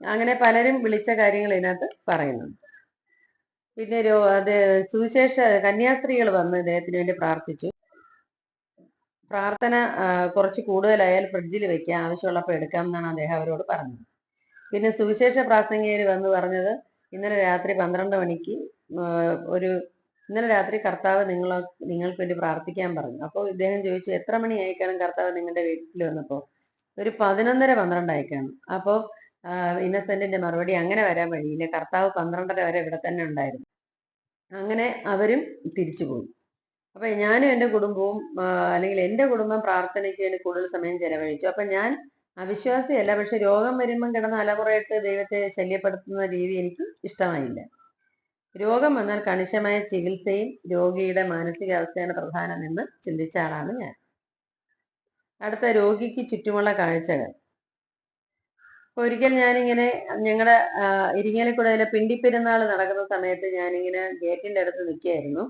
അങ്ങനെ പലരും വിളിച്ച കാര്യങ്ങൾ ഇതിനകത്ത് പറയുന്നുണ്ട്. പിന്നെ രോ അത് സുവിശേഷ കന്യാസ്ത്രീകൾ വന്ന് ഇദ്ദേഹത്തിന് വേണ്ടി പ്രാർത്ഥിച്ചു. പ്രാർത്ഥന കുറച്ച് കൂടുതലായാൽ ഫ്രിഡ്ജിൽ വെക്കാം ആവശ്യമുള്ളപ്പോൾ എടുക്കാം എന്നാണ് അദ്ദേഹം അവരോട് പറഞ്ഞത്. പിന്നെ സുവിശേഷ പ്രാസംഗികർ വന്ന് പറഞ്ഞത് ഇന്നലെ രാത്രി പന്ത്രണ്ട് മണിക്ക് ഒരു ഇന്നലെ രാത്രി കർത്താവ് നിങ്ങൾ നിങ്ങൾക്ക് വേണ്ടി പ്രാർത്ഥിക്കാൻ പറഞ്ഞു. അപ്പോൾ ഇദ്ദേഹം ചോദിച്ചു എത്ര മണി ആയിക്കാണും കർത്താവ് നിങ്ങളുടെ വീട്ടിൽ വന്നപ്പോൾ ഒരു പതിനൊന്നര പന്ത്രണ്ടായിക്കാണും. അപ്പോൾ ഇന്നസെന്റിന്റെ മറുപടി അങ്ങനെ വരാൻ വഴിയില്ല. കർത്താവ് പന്ത്രണ്ടര വരെ ഇവിടെ തന്നെ ഉണ്ടായിരുന്നു. അങ്ങനെ അവരും തിരിച്ചുപോയി അപ്പൊ ഞാനും എന്റെ കുടുംബവും അല്ലെങ്കിൽ എന്റെ കുടുംബം പ്രാർത്ഥനയ്ക്ക് വേണ്ടി കൂടുതൽ സമയം ചെലവഴിച്ചു. അപ്പൊ ഞാൻ അവിശ്വാസിയല്ല പക്ഷെ രോഗം വരുമ്പം കിടന്ന് അലമുറയിട്ട് ദൈവത്തെ ശല്യപ്പെടുത്തുന്ന രീതി എനിക്ക് ഇഷ്ടമായില്ല. രോഗം വന്നാൽ കണിശമായ ചികിത്സയും രോഗിയുടെ മാനസികാവസ്ഥയാണ് പ്രധാനമെന്ന് ചിന്തിച്ച ആളാണ് ഞാൻ. അടുത്ത രോഗിക്ക് ചുറ്റുമുള്ള കാഴ്ചകൾ. ഒരിക്കൽ ഞാനിങ്ങനെ ഞങ്ങളുടെ ഇരിങ്ങാലക്കുടയിലെ പിണ്ടിപ്പെരുന്നാൾ നടക്കുന്ന സമയത്ത് ഞാനിങ്ങനെ ഗേറ്റിന്റെ അടുത്ത് നിൽക്കുകയായിരുന്നു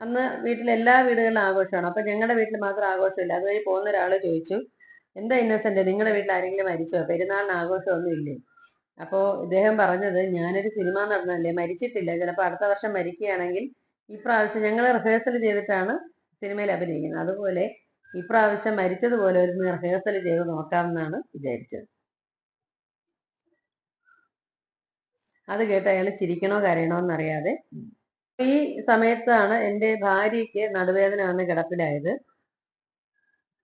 അന്ന് വീട്ടിൽ എല്ലാ വീടുകളിലും ആഘോഷമാണ്. അപ്പൊ ഞങ്ങളുടെ വീട്ടിൽ മാത്രം ആഘോഷമില്ല. അതുവഴി പോകുന്ന ഒരാൾ ചോദിച്ചു എന്താ ഇന്നസെന്റ്? നിങ്ങളുടെ വീട്ടിൽ ആരെങ്കിലും മരിച്ചോ? പെരുന്നാളിന് ആഘോഷമൊന്നും ഇല്ലേ? അപ്പോ ഇദ്ദേഹം പറഞ്ഞത് ഞാനൊരു സിനിമ നടന്നല്ലേ മരിച്ചിട്ടില്ല. ചിലപ്പോൾ അടുത്ത വർഷം മരിക്കുകയാണെങ്കിൽ പ്രാവശ്യം ഞങ്ങൾ റിഹേഴ്സൽ ചെയ്തിട്ടാണ് സിനിമയിൽ അഭിനയിക്കുന്നത്. അതുപോലെ ഇപ്രാവശ്യം മരിച്ചതുപോലെ ഒരു റിഹേഴ്സൽ ചെയ്ത് നോക്കാമെന്നാണ് വിചാരിച്ചത്. അത് കേട്ട് അയാൾ ചിരിക്കണോ കരയണോ എന്നറിയാതെ ഈ സമയത്താണ് എന്റെ ഭാര്യയ്ക്ക് നടുവേദന വന്ന് കിടപ്പിലായത്.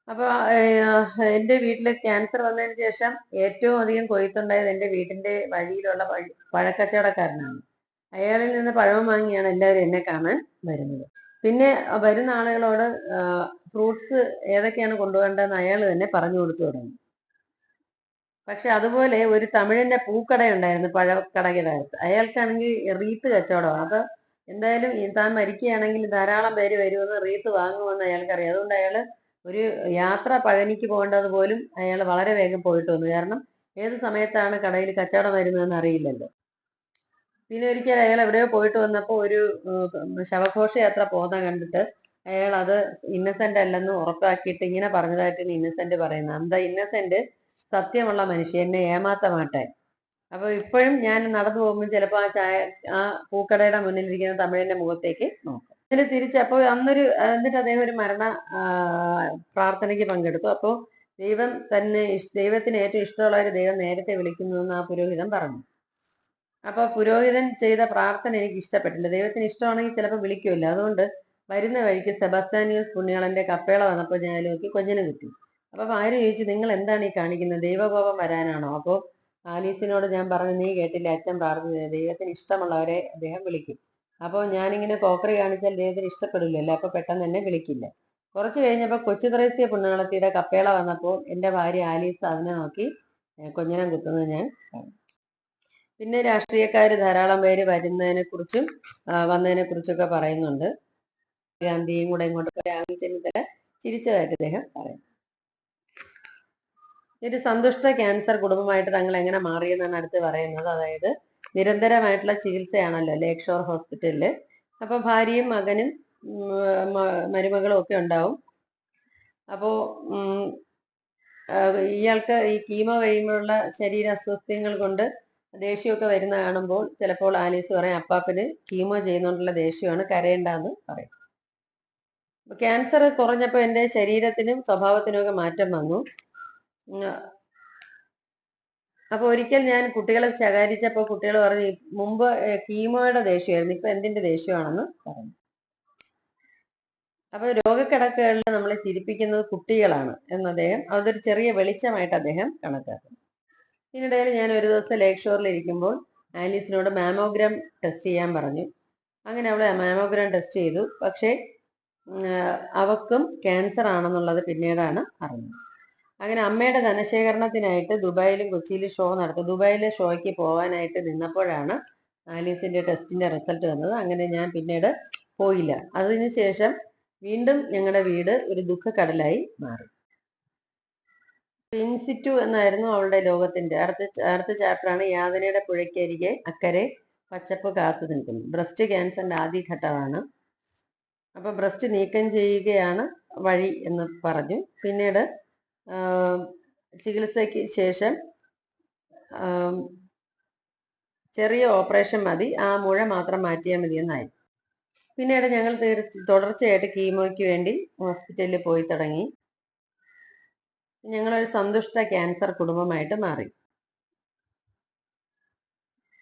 അപ്പൊ ഏഹ്, എന്റെ വീട്ടിൽ ക്യാൻസർ വന്നതിന് ശേഷം ഏറ്റവും അധികം കൊയ്ത്തുണ്ടായത് എന്റെ വീട്ടിന്റെ വഴിയിലുള്ള പഴ- പഴക്കച്ചവടക്കാരനാണ് അയാളിൽ നിന്ന് പഴം വാങ്ങിയാണ് എല്ലാവരും എന്നെ കാണാൻ വരുന്നത്. പിന്നെ വരുന്ന ആളുകളോട് ഫ്രൂട്ട്സ് ഏതൊക്കെയാണ് കൊണ്ടുപോകേണ്ടതെന്ന് അയാൾ തന്നെ പറഞ്ഞു കൊടുത്തു തുടങ്ങി. പക്ഷെ അതുപോലെ ഒരു തമിഴിന്റെ പൂക്കടയുണ്ടായിരുന്നു പഴക്കടയുടെ അടുത്ത് അയാൾക്കാണെങ്കിൽ റീത്ത് കച്ചവടമാണ്. അപ്പൊ എന്തായാലും താൻ മരിക്കുകയാണെങ്കിൽ ധാരാളം പേര് വരുമെന്ന് റീത്ത് വാങ്ങുമെന്ന് അയാൾക്കറിയാം. അതുകൊണ്ട് അയാൾ ഒരു യാത്ര പഴനിക്ക് പോകേണ്ടത് പോലും അയാൾ വളരെ വേഗം പോയിട്ട് വന്നു. കാരണം ഏത് സമയത്താണ് കടയിൽ കച്ചവടം വരുന്നതെന്ന് അറിയില്ലല്ലോ. പിന്നെ ഒരിക്കൽ അയാൾ എവിടെയോ പോയിട്ട് വന്നപ്പോൾ ഒരു ശവഘോഷയാത്ര പോകുന്ന കണ്ടിട്ട് അയാൾ അത് ഇന്നസെന്റ് അല്ലെന്ന് ഉറപ്പാക്കിയിട്ട് ഇങ്ങനെ പറഞ്ഞതായിട്ടാണ് ഇന്നസെന്റ് പറയുന്നത്. എന്താ ഇന്നസെന്റ് സത്യമുള്ള മനുഷ്യൻ എന്നെ ഏമാത്തമാട്ടെ അപ്പൊ ഇപ്പോഴും ഞാൻ നടന്നു പോകുമ്പോൾ ചിലപ്പോൾ ആ ചായ ആ പൂക്കടയുടെ മുന്നിലിരിക്കുന്ന തമിഴിന്റെ മുഖത്തേക്ക് നോക്കും. എന്നിട്ട് തിരിച്ച് അപ്പോൾ അന്നൊരു എന്നിട്ട് അദ്ദേഹം ഒരു മരണ പ്രാർത്ഥനയ്ക്ക് പങ്കെടുത്തു. അപ്പോൾ ദൈവം തന്നെ ദൈവത്തിന് ഏറ്റവും ഇഷ്ടമുള്ള ഒരു ദൈവം നേരത്തെ വിളിക്കുന്നു എന്ന് ആ പുരോഹിതൻ പറഞ്ഞു. അപ്പൊ പുരോഹിതൻ ചെയ്ത പ്രാർത്ഥന എനിക്ക് ഇഷ്ടപ്പെട്ടില്ല. ദൈവത്തിന് ഇഷ്ടമാണെങ്കിൽ ചിലപ്പോൾ വിളിക്കുമല്ലോ അതുകൊണ്ട് വരുന്ന വഴിക്ക് സെബസ്താനിയസ് പുണ്യാളന്റെ കപ്പേള വന്നപ്പോൾ ഞാൻ നോക്കി കൊഞ്ഞിന് കിട്ടി അപ്പൊ ഭാര്യ ചോദിച്ചു നിങ്ങൾ എന്താണ് ഈ കാണിക്കുന്നത്? ദൈവകോപം വരാനാണോ? അപ്പോ ആലീസിനോട് ഞാൻ പറഞ്ഞു നീ കേട്ടില്ല? അച്ഛൻ പ്രാർത്ഥിച്ചത് ദൈവത്തിന് ഇഷ്ടമുള്ളവരെ അദ്ദേഹം വിളിക്കും. അപ്പോൾ ഞാനിങ്ങനെ കോക്കറി കാണിച്ചാൽ ദൈവത്തിന് ഇഷ്ടപ്പെടില്ലല്ലോ അപ്പൊ പെട്ടെന്ന് എന്നെ വിളിക്കില്ല. കുറച്ച് കഴിഞ്ഞപ്പോൾ കൊച്ചു ത്രേസ്യ പുണ്ണാളത്തിയുടെ കപ്പേള വന്നപ്പോൾ എന്റെ ഭാര്യ ആലീസ് അതിനെ നോക്കി കൊഞ്ഞനം കുത്തുന്നത് ഞാൻ പിന്നെ രാഷ്ട്രീയക്കാർ ധാരാളം പേര് വരുന്നതിനെ കുറിച്ചും വന്നതിനെ കുറിച്ചൊക്കെ പറയുന്നുണ്ട്. ഗാന്ധിയും കൂടെ ഇങ്ങോട്ട് രാഹുൽ ചെന്നിത്തല ചിരിച്ചതായിട്ട് അദ്ദേഹം പറയും ഒരു സന്തുഷ്ട ക്യാൻസർ കുടുംബമായിട്ട് തങ്ങൾ എങ്ങനെ മാറിയെന്നാണ് അടുത്ത് പറയുന്നത്. അതായത് നിരന്തരമായിട്ടുള്ള ചികിത്സയാണല്ലോ ലേക്ക് ഷോർ ഹോസ്പിറ്റലിൽ അപ്പൊ ഭാര്യയും മകനും മരുമകളും ഒക്കെ ഉണ്ടാവും. അപ്പോ ഇയാൾക്ക് ഈ കീമോ കഴിയുമ്പോഴുള്ള ശരീര അസ്വസ്ഥ്യങ്ങൾ കൊണ്ട് ദേഷ്യമൊക്കെ വരുന്ന കാണുമ്പോൾ ചിലപ്പോൾ ആലീസ് പറയും അപ്പാപ്പന് കീമോ ചെയ്യുന്നോണ്ടുള്ള ദേഷ്യമാണ് കരയേണ്ടെന്ന് പറയും. ക്യാൻസർ കുറഞ്ഞപ്പോൾ എന്റെ ശരീരത്തിനും സ്വഭാവത്തിനും ഒക്കെ മാറ്റം വന്നു. അപ്പൊ ഒരിക്കൽ ഞാൻ കുട്ടികളെ ശകാരിച്ചപ്പോൾ കുട്ടികൾ പറഞ്ഞു "ഈ മുമ്പ് കീമോയുടെ ദേഷ്യമായിരുന്നു ഇപ്പൊ എന്തിന്റെ ദേഷ്യമാണെന്ന് പറഞ്ഞു. അപ്പൊ രോഗക്കിടക്കുകളിൽ നമ്മളെ ചിരിപ്പിക്കുന്നത് കുട്ടികളാണ് എന്ന് അദ്ദേഹം അതൊരു ചെറിയ വെളിച്ചമായിട്ട് അദ്ദേഹം കണക്കാക്കുന്നു. ഇതിനിടയിൽ ഞാൻ ഒരു ദിവസം ലേക്ക് ഷോറിൽ ഇരിക്കുമ്പോൾ ആലീസിനോട് മാമോഗ്രാം ടെസ്റ്റ് ചെയ്യാൻ പറഞ്ഞു. അങ്ങനെ അവളെ മാമോഗ്രാം ടെസ്റ്റ് ചെയ്തു. പക്ഷേ അവക്കും ക്യാൻസർ ആണെന്നുള്ളത് പിന്നീടാണ് അറിഞ്ഞത്. അങ്ങനെ അമ്മയുടെ ധനശേഖരണത്തിനായിട്ട് ദുബായിലും കൊച്ചിയിലും ഷോ നടത്തും. ദുബായിലെ ഷോയ്ക്ക് പോകാനായിട്ട് നിന്നപ്പോഴാണ് ആലീസിന്റെ ടെസ്റ്റിന്റെ റിസൾട്ട് വന്നത്. അങ്ങനെ ഞാൻ പിന്നീട് പോയില്ല. അതിനുശേഷം വീണ്ടും ഞങ്ങളുടെ വീട് ഒരു ദുഃഖക്കടലായി മാറി. ഇൻസിറ്റു എന്നായിരുന്നു അവളുടെ ലോകത്തിന്റെ. അടുത്ത അടുത്ത ചാപ്റ്ററാണ് യാതനയുടെ പുഴയ്ക്കരികെ അക്കരെ പച്ചപ്പ് കാത്തു നിൽക്കുന്നു. ബ്രസ്റ്റ് ക്യാൻസറിന്റെ ആദ്യഘട്ടമാണ് അപ്പൊ ബ്രസ്റ്റ് നീക്കം ചെയ്യുകയാണ് വഴി എന്ന് പറഞ്ഞു. പിന്നീട് ചികിത്സയ്ക്ക് ശേഷം ചെറിയ ഓപ്പറേഷൻ മതി. ആ മുഴ മാത്രം മാറ്റിയാൽ മതി എന്നായി. പിന്നീട് ഞങ്ങൾ തുടർച്ചയായിട്ട് കീമോയ്ക്ക് വേണ്ടി ഹോസ്പിറ്റലിൽ പോയി തുടങ്ങി. ഞങ്ങളൊരു സന്തുഷ്ട ക്യാൻസർ കുടുംബമായിട്ട് മാറി.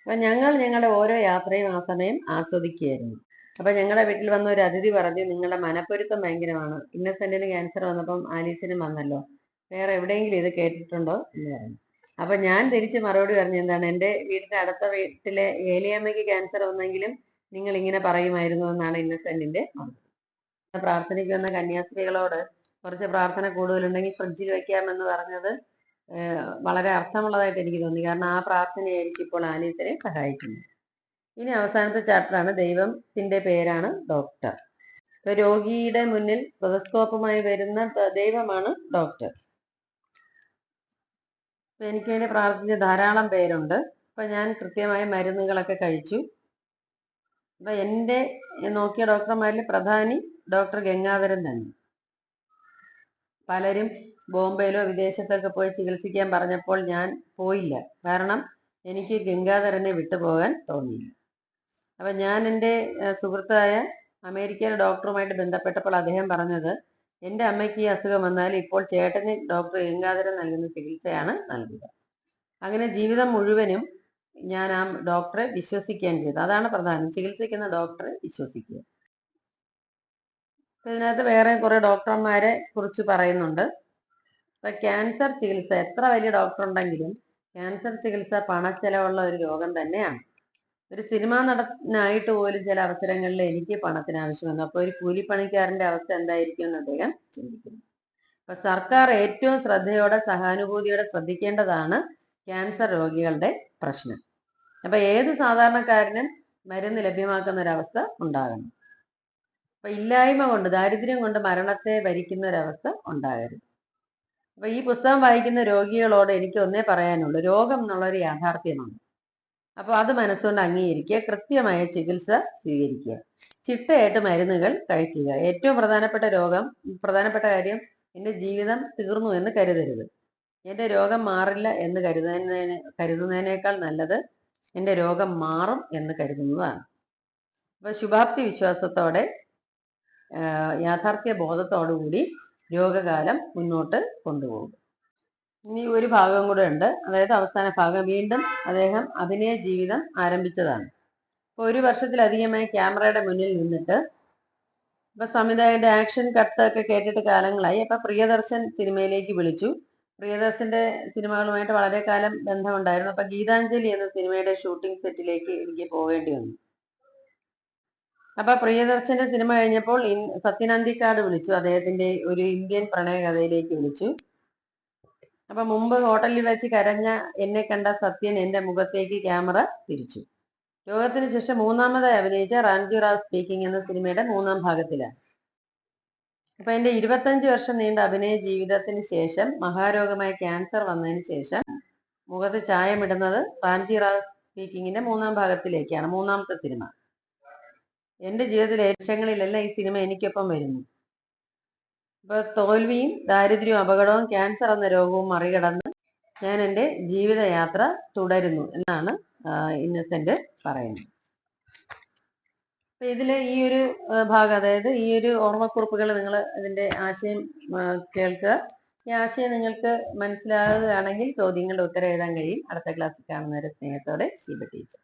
അപ്പൊ ഞങ്ങൾ ഞങ്ങളുടെ ഓരോ യാത്രയും ആ സമയം ആസ്വദിക്കുകയായിരുന്നു. അപ്പൊ ഞങ്ങളുടെ വീട്ടിൽ വന്ന ഒരു അതിഥി പറഞ്ഞു നിങ്ങളുടെ മനപ്പൊരുത്തം ഭയങ്കരമാണ്. ഇന്നസെന്റിന് ക്യാൻസർ വന്നപ്പം ആലീസിനും വന്നല്ലോ. വേറെ എവിടെയെങ്കിലും ഇത് കേട്ടിട്ടുണ്ടോ? എന്ന് പറഞ്ഞു അപ്പൊ ഞാൻ തിരിച്ച് മറുപടി പറഞ്ഞു എന്താണ് എന്റെ വീടിന്റെ അടുത്ത വീട്ടിലെ ഏലിയമ്മയ്ക്ക് ക്യാൻസർ വന്നെങ്കിലും നിങ്ങൾ ഇങ്ങനെ പറയുമായിരുന്നു എന്നാണ് ഇന്നസെന്റിന്റെ പ്രാർത്ഥനയ്ക്ക് വന്ന കന്യാസ്ത്രീകളോട് കുറച്ച് പ്രാർത്ഥന കൂടുതലുണ്ടെങ്കിൽ ഫ്രിഡ്ജിൽ വെക്കാമെന്ന് പറഞ്ഞത് വളരെ അർത്ഥമുള്ളതായിട്ട് എനിക്ക് തോന്നി. കാരണം ആ പ്രാർത്ഥനയായിരിക്കും ഇപ്പോൾ ആനീസിനെ സഹായിക്കുന്നത്. ഇനി അവസാനത്തെ ചാപ്റ്ററാണ് ദൈവത്തിന്റെ പേരാണ് ഡോക്ടർ. രോഗിയുടെ മുന്നിൽ പ്രതസ്കോപ്പുമായി വരുന്ന ദൈവമാണ് ഡോക്ടർ. അപ്പൊ എനിക്ക് വേണ്ടി പ്രാർത്ഥിച്ച ധാരാളം പേരുണ്ട്. അപ്പൊ ഞാൻ കൃത്യമായ മരുന്നുകളൊക്കെ കഴിച്ചു. അപ്പൊ എന്റെ നോക്കിയ ഡോക്ടർമാരിൽ പ്രധാനി ഡോക്ടർ ഗംഗാധരൻ തന്നെ. പലരും ബോംബെയിലോ വിദേശത്തൊക്കെ പോയി ചികിത്സിക്കാൻ പറഞ്ഞപ്പോൾ ഞാൻ പോയില്ല. കാരണം എനിക്ക് ഗംഗാധരനെ വിട്ടുപോകാൻ തോന്നിയില്ല. അപ്പൊ ഞാൻ എന്റെ സുഹൃത്തായ അമേരിക്കയിലെ ഡോക്ടറുമായിട്ട് ബന്ധപ്പെട്ടപ്പോൾ അദ്ദേഹം പറഞ്ഞത് എന്റെ അമ്മയ്ക്ക് ഈ അസുഖം വന്നാൽ ഇപ്പോൾ ചേട്ടന് ഡോക്ടർ ഗംഗാധരൻ നൽകുന്ന ചികിത്സയാണ് നൽകുക. അങ്ങനെ ജീവിതം മുഴുവനും ഞാൻ ആ ഡോക്ടറെ വിശ്വസിക്കുകയാണ് ചെയ്തത്. അതാണ് പ്രധാനം. ചികിത്സിക്കുന്ന ഡോക്ടറെ വിശ്വസിക്കുക. ഇതിനകത്ത് വേറെ കുറെ ഡോക്ടർമാരെ കുറിച്ച് പറയുന്നുണ്ട്. ഇപ്പൊ ക്യാൻസർ ചികിത്സ എത്ര വലിയ ഡോക്ടർ ഉണ്ടെങ്കിലും ക്യാൻസർ ചികിത്സ പണച്ചെലവുള്ള ഒരു രോഗം തന്നെയാണ്. ഒരു സിനിമ നടനായിട്ട് പോലും ചില അവസരങ്ങളിൽ എനിക്ക് പണത്തിന് ആവശ്യം വന്നു. അപ്പോൾ ഒരു കൂലിപ്പണിക്കാരന്റെ അവസ്ഥ എന്തായിരിക്കും എന്ന് അദ്ദേഹം ചിന്തിക്കുന്നു. അപ്പൊ സർക്കാർ ഏറ്റവും ശ്രദ്ധയോടെ സഹാനുഭൂതിയോടെ ശ്രദ്ധിക്കേണ്ടതാണ് ക്യാൻസർ രോഗികളുടെ പ്രശ്നം. അപ്പൊ ഏത് സാധാരണക്കാരനും മരുന്ന് ലഭ്യമാക്കുന്ന ഒരവസ്ഥ ഉണ്ടാകണം. അപ്പൊ ഇല്ലായ്മ കൊണ്ട് ദാരിദ്ര്യം കൊണ്ട് മരണത്തെ ഭരിക്കുന്ന ഒരവസ്ഥ ഉണ്ടാകരുത്. അപ്പൊ ഈ പുസ്തകം വായിക്കുന്ന രോഗികളോട് എനിക്ക് ഒന്നേ പറയാനുള്ളൂ രോഗം എന്നുള്ളൊരു യാഥാർത്ഥ്യമാണ്. അപ്പോൾ അത് മനസ്സുകൊണ്ട് അംഗീകരിക്കുക കൃത്യമായ ചികിത്സ സ്വീകരിക്കുക. ചിട്ടയായിട്ട് മരുന്നുകൾ കഴിക്കുക. ഏറ്റവും പ്രധാനപ്പെട്ട രോഗം പ്രധാനപ്പെട്ട കാര്യം എന്റെ ജീവിതം തീർന്നു എന്ന് കരുതരുത്. എന്റെ രോഗം മാറില്ല എന്ന് കരുതുന്നതിന് കരുതുന്നതിനേക്കാൾ നല്ലത് എന്റെ രോഗം മാറും എന്ന് കരുതുന്നതാണ്. അപ്പൊ ശുഭാപ്തി വിശ്വാസത്തോടെ യാഥാർത്ഥ്യ ബോധത്തോടുകൂടി രോഗകാലം മുന്നോട്ട് കൊണ്ടുപോകും. ഇനി ഒരു ഭാഗം കൂടെ ഉണ്ട്. അതായത് അവസാന ഭാഗം. വീണ്ടും അദ്ദേഹം അഭിനയ ജീവിതം ആരംഭിച്ചതാണ്. ഇപ്പോൾ ഒരു വർഷത്തിലധികമായി ക്യാമറയുടെ മുന്നിൽ നിന്നിട്ട് ഇപ്പൊ സംവിധായകന്റെ ആക്ഷൻ കട്ട് ഒക്കെ കേട്ടിട്ട് കാലങ്ങളായി. അപ്പൊ പ്രിയദർശൻ സിനിമയിലേക്ക് വിളിച്ചു. പ്രിയദർശന്റെ സിനിമകളുമായിട്ട് വളരെ കാലം ബന്ധമുണ്ടായിരുന്നു. അപ്പൊ ഗീതാഞ്ജലി എന്ന സിനിമയുടെ ഷൂട്ടിംഗ് സെറ്റിലേക്ക് എനിക്ക് പോകേണ്ടി വന്നു. അപ്പൊ പ്രിയദർശന്റെ സിനിമ കഴിഞ്ഞപ്പോൾ സത്യനന്ദിക്കാട് വിളിച്ചു. അദ്ദേഹത്തിന്റെ ഒരു ഇന്ത്യൻ പ്രണയകഥയിലേക്ക് വിളിച്ചു. അപ്പൊ മുമ്പ് ഹോട്ടലിൽ വെച്ച് കരഞ്ഞ എന്നെ കണ്ട സത്യൻ എന്റെ മുഖത്തേക്ക് ക്യാമറ തിരിച്ചു. രോഗത്തിന് ശേഷം മൂന്നാമതായി അഭിനയിച്ച റാംജി റാവ് സ്പീക്കിംഗ് എന്ന സിനിമയുടെ മൂന്നാം ഭാഗത്തിലാണ്. അപ്പൊ എന്റെ ഇരുപത്തഞ്ച് വർഷം നീണ്ട അഭിനയ ജീവിതത്തിന് ശേഷം മഹാരോഗമായ ക്യാൻസർ വന്നതിന് ശേഷം മുഖത്ത് ചായമിടുന്നത് റാംജി റാവ് സ്പീക്കിങ്ങിന്റെ മൂന്നാം ഭാഗത്തിലേക്കാണ് മൂന്നാമത്തെ സിനിമ. എന്റെ ജീവിതത്തിലെ ലക്ഷ്യങ്ങളിലെല്ലാം ഈ സിനിമ എനിക്കൊപ്പം വരുന്നു. ഇപ്പൊ തോൽവിയും ദാരിദ്ര്യവും അപകടവും ക്യാൻസർ എന്ന രോഗവും മറികടന്ന് ഞാൻ എന്റെ ജീവിതയാത്ര തുടരുന്നു എന്നാണ് ഇന്നസെന്റ് പറയുന്നത്. അപ്പൊ ഇതിൽ ഈ ഒരു ഭാഗം അതായത് ഈ ഒരു ഓർമ്മക്കുറിപ്പുകൾ നിങ്ങൾ ഇതിന്റെ ആശയം കേൾക്കുക. ഈ ആശയം നിങ്ങൾക്ക് മനസ്സിലാകുകയാണെങ്കിൽ ചോദ്യങ്ങളുടെ ഉത്തരം എഴുതാൻ കഴിയും. അടുത്ത ക്ലാസ്സിൽ കാണുന്നവരെ സ്നേഹത്തോടെ ശീല ടീച്ചർ